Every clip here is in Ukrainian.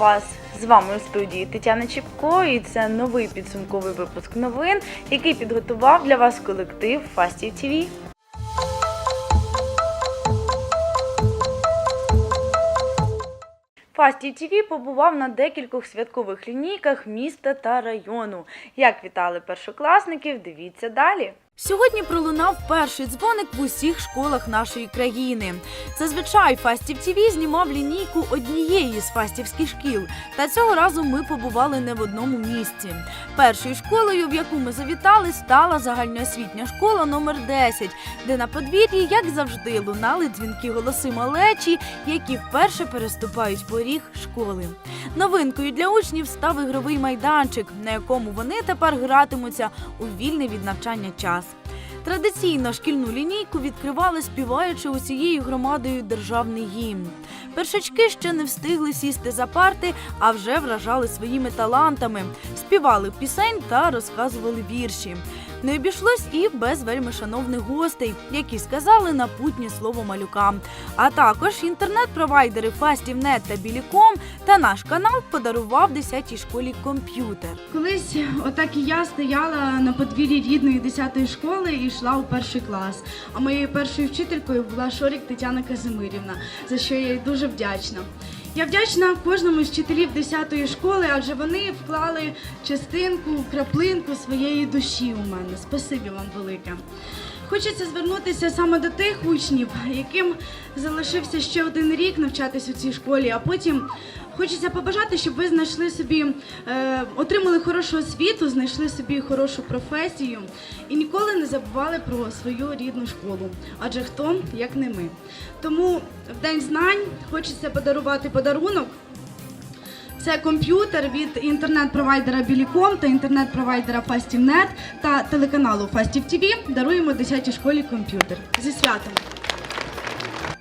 вас! З вами у студії Тетяна Чіпко, і це новий підсумковий випуск новин, який підготував для вас колектив Фастів ТВ. Фастів ТВ побував на декількох святкових лінійках міста та району. Як вітали першокласників, дивіться далі. Сьогодні пролунав перший дзвоник в усіх школах нашої країни. Зазвичай Фастів ТВ знімав лінійку однієї з фастівських шкіл. Та цього разу ми побували не в одному місці. Першою школою, в яку ми завітали, стала загальноосвітня школа номер 10, де на подвір'ї, як завжди, лунали дзвінки голоси малечі, які вперше переступають поріг школи. Новинкою для учнів став ігровий майданчик, на якому вони тепер гратимуться у вільний від навчання час. Традиційно шкільну лінійку відкривали, співаючи усією громадою державний гімн. Першачки ще не встигли сісти за парти, а вже вражали своїми талантами, співали пісень та розказували вірші. Не обійшлось і без вельми шановних гостей, які сказали напутнє слово малюкам. А також інтернет-провайдери Фастівнет та Біліком та наш канал подарував 10-й школі комп'ютер. Колись отак і я стояла на подвір'ї рідної 10-ї школи і йшла у перший клас. А моєю першою вчителькою була Шорік Тетяна Казимирівна, за що я їй дуже вдячна. Я вдячна кожному з вчителів 10-ї школи, адже вони вклали частинку, краплинку своєї душі у мене. Спасибі вам велике. Хочеться звернутися саме до тих учнів, яким залишився ще один рік навчатись у цій школі, а потім хочеться побажати, щоб ви знайшли собі, е, отримали хорошу освіту, знайшли собі хорошу професію і ніколи не забували про свою рідну школу. Адже хто як не ми. Тому в День знань хочеться подарувати подарунок. Це комп'ютер від інтернет-провайдера Біліком та інтернет-провайдера Фастівнет та телеканалу Фастів ТВ. Даруємо 10-й школі комп'ютер. Зі святом!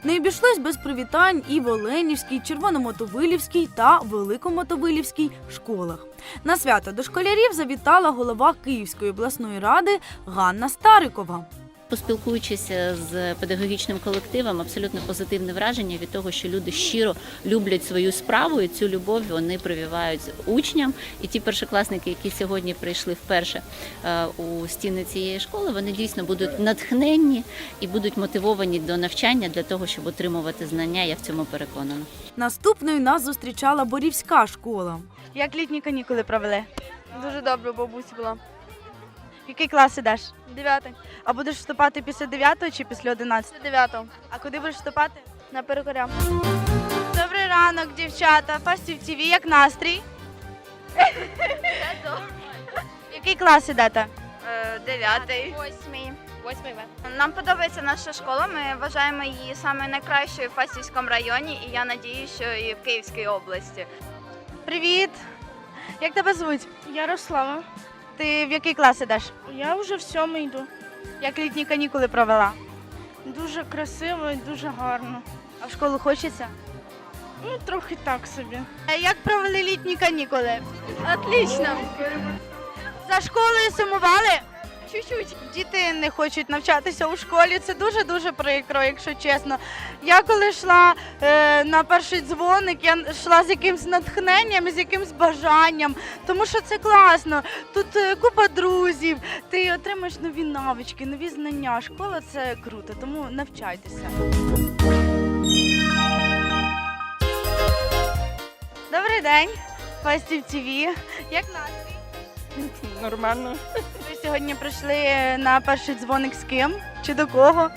Не обійшлось без привітань і в Оленівській, Червономотовилівській та Великомотовилівській школах. На свято до школярів завітала голова Київської обласної ради Ганна Старикова. Поспілкуючись з педагогічним колективом, абсолютно позитивне враження від того, що люди щиро люблять свою справу, і цю любов вони прививають учням. І ті першокласники, які сьогодні прийшли вперше е, у стіни цієї школи, вони дійсно будуть натхненні і будуть мотивовані до навчання для того, щоб отримувати знання. Я в цьому переконана. Наступною нас зустрічала Борівська школа. Як літні канікули провели? Дуже добре, бабуся була. В який клас ідеш? Дев'ятий. А будеш вступати після 9 чи після 11? Це дев'ятого. А куди будеш вступати? На перекоря. Добрий ранок, дівчата. Фастів ТВ, як настрій? Який клас ідете? Дев'ятий. Восьмий. Восьмий В. Нам подобається наша школа. Ми вважаємо її саме найкращою в Фастівському районі, і я надію, що і в Київській області. Привіт! Як тебе звуть? Ярослава. Ти в який клас ідеш? Я вже в сьомий йду. Як літні канікули провела? Дуже красиво і дуже гарно. А в школу хочеться? Ну, трохи так собі. А Як провели літні канікули? Отлично. За школою сумували? Чуть-чуть. Діти не хочуть навчатися у школі. Це дуже дуже прикро, якщо чесно. Я коли йшла е, на перший дзвоник, я йшла з якимсь натхненням, з якимсь бажанням, тому що це класно. Тут е, купа друзів, ти отримаєш нові навички, нові знання. Школа це круто, тому навчайтеся. Добрий день, Фастів ТВ. Як настрій? Нормально. Ви сьогодні прийшли на перший дзвоник з ким? Чи до кого?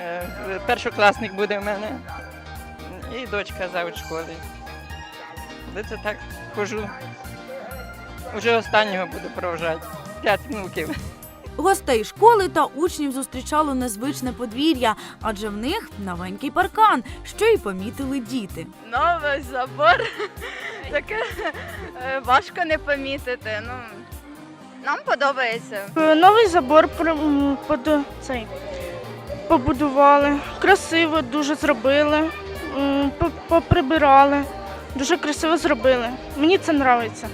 Е, Першокласник буде в мене. І дочка завуч школи. Де це так хожу. Уже останнього буду проважати. П'ять внуків. Гостей школи та учнів зустрічало незвичне подвір'я, адже в них новенький паркан, що й помітили діти. Новий забор. Таке е, важко не помітити. Ну, нам подобається. Е, Новий забор цей побудували. Красиво дуже зробили. Поприбирали. Дуже красиво зробили. Мені це подобається.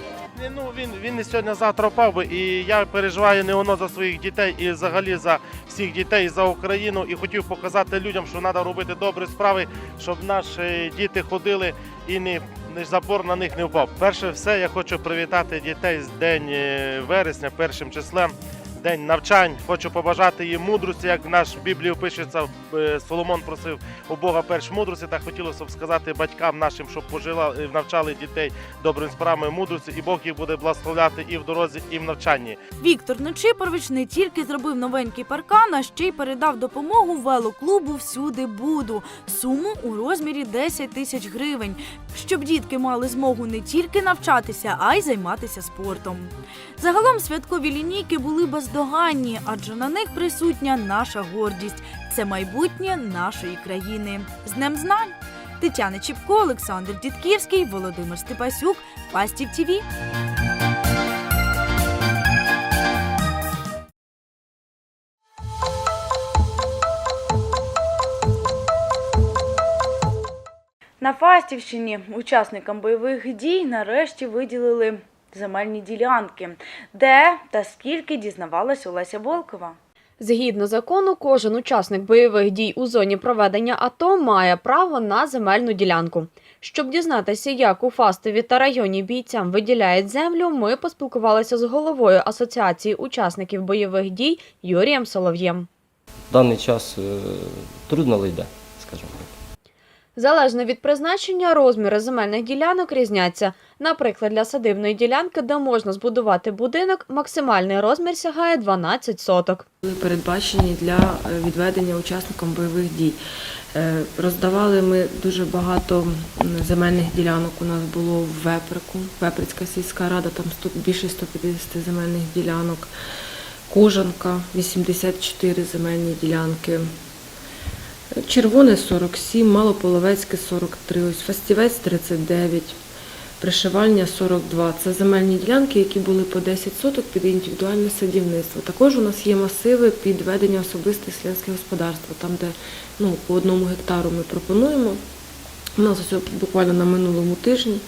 Ну він він не сьогодні завтра впав би, і я переживаю не воно за своїх дітей і взагалі за всіх дітей за Україну. І хотів показати людям, що треба робити добрі справи, щоб наші діти ходили і не не- забор на них не впав. Перше все, я хочу привітати дітей з день е, вересня, першим числом. День навчань. Хочу побажати їм мудрості, як в наш Біблії пишеться, е, Соломон просив у Бога перш мудрості. Так хотілося б сказати батькам нашим, щоб пожила, е, навчали дітей добрим справами мудрості, і Бог їх буде благословляти і в дорозі, і в навчанні. Віктор Нечипорович не тільки зробив новенький паркан, а ще й передав допомогу велоклубу Всюди буду суму у розмірі 10 тисяч гривень, щоб дітки мали змогу не тільки навчатися, а й займатися спортом. Загалом святкові лінійки були бездоганні, адже на них присутня наша гордість. Це майбутнє нашої країни. З Днем знань! Тетяна Чіпко, Олександр Дідківський, Володимир Степасюк, Фастів ТІВІ. На Фастівщині учасникам бойових дій нарешті виділили земельні ділянки, де та скільки дізнавалась Олеся Волкова. Згідно закону, кожен учасник бойових дій у зоні проведення АТО має право на земельну ділянку. Щоб дізнатися, як у Фастові та районі бійцям виділяють землю, ми поспілкувалися з головою Асоціації учасників бойових дій Юрієм Солов'єм. Даний час е, трудно йде, скажімо так. Залежно від призначення, розміри земельних ділянок різняться. Наприклад, для садибної ділянки, де можна збудувати будинок, максимальний розмір сягає 12 соток. передбачені для е, відведення учасникам бойових дій. Е, Роздавали ми дуже багато земельних ділянок. У нас було в Веприку, Веприцька сільська рада, там більше 150 земельних ділянок. Кожанка 84 земельні ділянки. Червоне 47, Малополовецьке 43, ось Фастівець 39, Пришивальня 42. Це земельні ділянки, які були по 10 соток під індивідуальне садівництво. Також у нас є масиви під ведення особистих селянських господарства, там, де ну, по одному гектару ми пропонуємо. У нас ось буквально на минулому тижні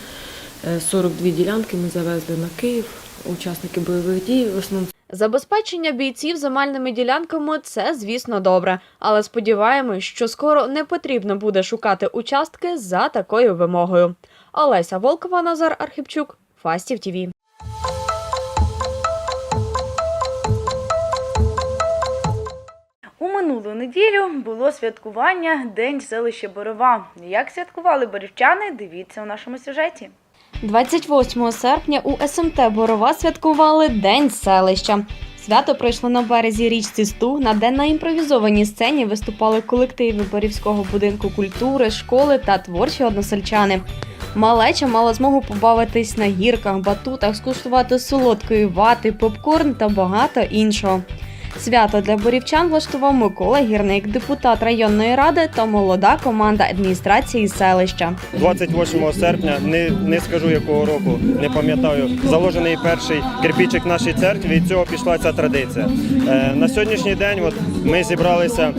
е, 42 ділянки ми завезли на Київ. Учасники бойових дій в основному Забезпечення бійців земельними ділянками це, звісно, добре, але сподіваємось, що скоро не потрібно буде шукати участки за такою вимогою. Олеся Волкова, Назар Архипчук, Фастів ТІВІ. У минулу неділю було святкування День селища Борова. Як святкували борівчани, дивіться у нашому сюжеті. 28 серпня у СМТ Борова святкували День селища. Свято пройшло на березі річці Стугна, де на імпровізованій сцені виступали колективи Борівського будинку культури, школи та творчі односельчани. Малеча мала змогу побавитись на гірках, батутах, скуштувати солодкої вати, попкорн та багато іншого. Свято для борівчан влаштував Микола Гірник, депутат районної ради та молода команда адміністрації селища. 28 серпня, не, не скажу якого року, не пам'ятаю, заложений перший кирпичик в нашій церкві, від цього пішла ця традиція. Е, на сьогоднішній день от, ми зібралися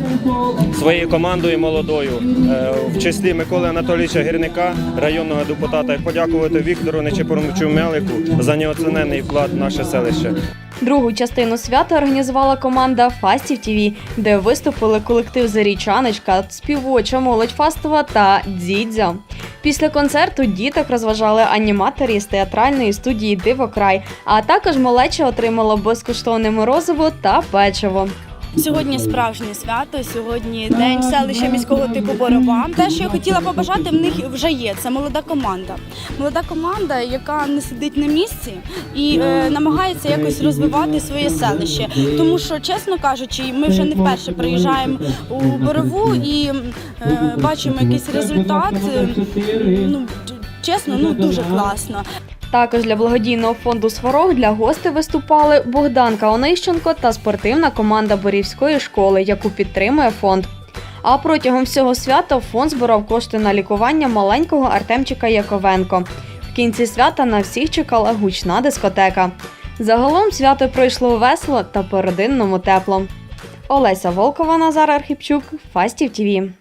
своєю командою молодою е, в числі Миколи Анатолійовича Гірника, районного депутата, подякувати Віктору Нечепоровичу Мелику за неоцінений вклад в наше селище. Другу частину свята організувала команда Фастів ТІВІ, де виступили колектив Зарічаночка, співоча молодь Фастова та Дзідзя. Після концерту діток розважали аніматори з театральної студії Дивокрай, а також малеча отримала безкоштовне морозиво та печиво. Сьогодні справжнє свято, сьогодні день селища міського типу Борова. Те, що я хотіла побажати, в них вже є. Це молода команда. Молода команда, яка не сидить на місці і е, намагається якось розвивати своє селище. Тому що, чесно кажучи, ми вже не вперше приїжджаємо у Борову і е, бачимо якийсь результат. Е, Ну, чесно, ну дуже класно. Також для благодійного фонду Сварог для гостей виступали Богданка Онищенко та спортивна команда Борівської школи, яку підтримує фонд. А протягом всього свята фонд збирав кошти на лікування маленького Артемчика Яковенко. В кінці свята на всіх чекала гучна дискотека. Загалом свято пройшло весело та по-родинному тепло. Олеся Волкова, Назар Архіпчук, Фастів ТІВІ.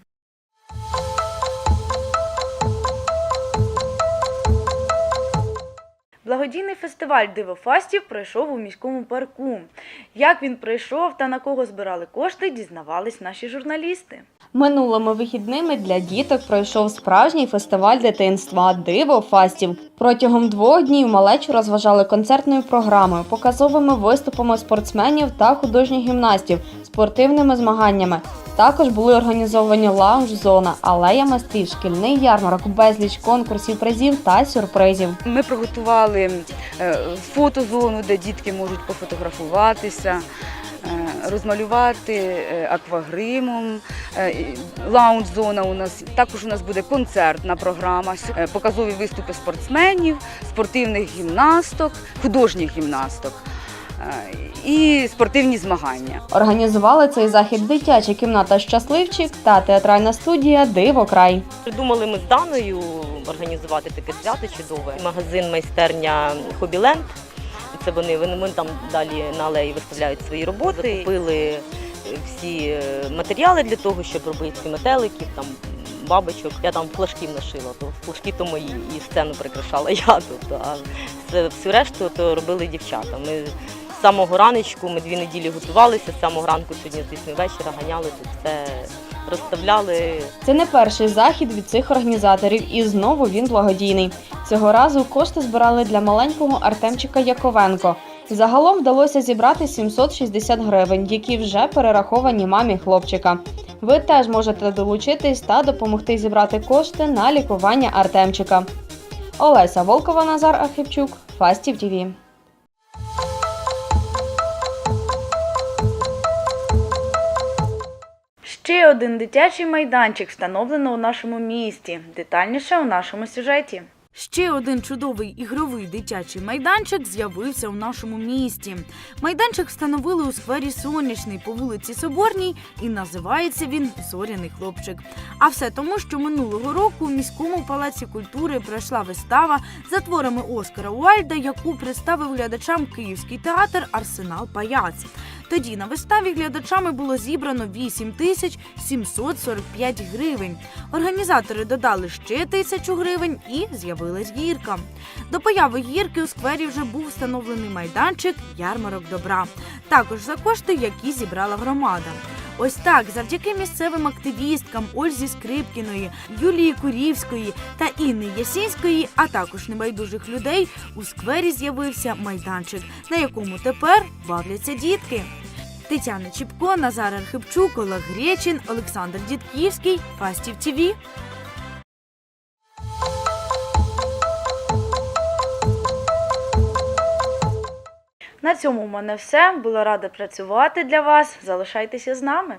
Благодійний фестиваль Дивофастів пройшов у міському парку. Як він пройшов та на кого збирали кошти, дізнавались наші журналісти. Минулими вихідними для діток пройшов справжній фестиваль дитинства Диво Фастів. Протягом двох днів малечу розважали концертною програмою, показовими виступами спортсменів та художніх гімнастів, спортивними змаганнями. Також були організовані лаунж-зона, алея майстрів, шкільний ярмарок, безліч конкурсів, призів та сюрпризів. Ми приготували е, фотозону, де дітки можуть пофотографуватися, е, розмалювати е, аквагримом. Лаунж-зона у нас також у нас буде концертна програма, показові виступи спортсменів, спортивних гімнасток, художніх гімнасток і спортивні змагання. Організували цей захід дитяча кімната Щасливчик та театральна студія Диво Край. Придумали ми з Даною організувати таке свято чудове. Магазин майстерня Хобіленд. Це вони, вони, там далі на алеї виставляють свої роботи. Купили всі е, матеріали для того, щоб робити метеликів, там бабочок. Я там флажків нашила, то флажки то мої, і сцену прикрашала я. Тобто, а це всю решту то робили дівчата. Ми самого раночку, ми дві неділі готувалися, з самого ранку сьогодні з 8 вечора ганяли тут все, розставляли. Це не перший захід від цих організаторів, і знову він благодійний. Цього разу кошти збирали для маленького Артемчика Яковенко. Загалом вдалося зібрати 760 гривень, які вже перераховані мамі хлопчика. Ви теж можете долучитись та допомогти зібрати кошти на лікування Артемчика. Олеся Волкова, Назар Архипчук, Фастів ТІВІ. Ще один дитячий майданчик встановлено у нашому місті. Детальніше у нашому сюжеті. Ще один чудовий ігровий дитячий майданчик з'явився у нашому місті. Майданчик встановили у сквері Сонячний по вулиці Соборній і називається він Зоряний хлопчик. А все тому, що минулого року у міському палаці культури пройшла вистава за творами Оскара Уальда, яку представив глядачам Київський театр Арсенал Паяц. Тоді на виставі глядачами було зібрано 8 тисяч 745 гривень. Організатори додали ще тисячу гривень і з'явилась гірка. До появи гірки у сквері вже був встановлений майданчик ярмарок добра. Також за кошти, які зібрала громада. Ось так, завдяки місцевим активісткам Ользі Скрипкіної, Юлії Курівської та Інни Ясінської, а також небайдужих людей, у сквері з'явився майданчик, на якому тепер бавляться дітки. Тетяна Чіпко, Назар Архипчук, Олег Гречин, Олександр Дідківський, Фастів ТІВІ. На цьому у мене все. Була рада працювати для вас. Залишайтеся з нами.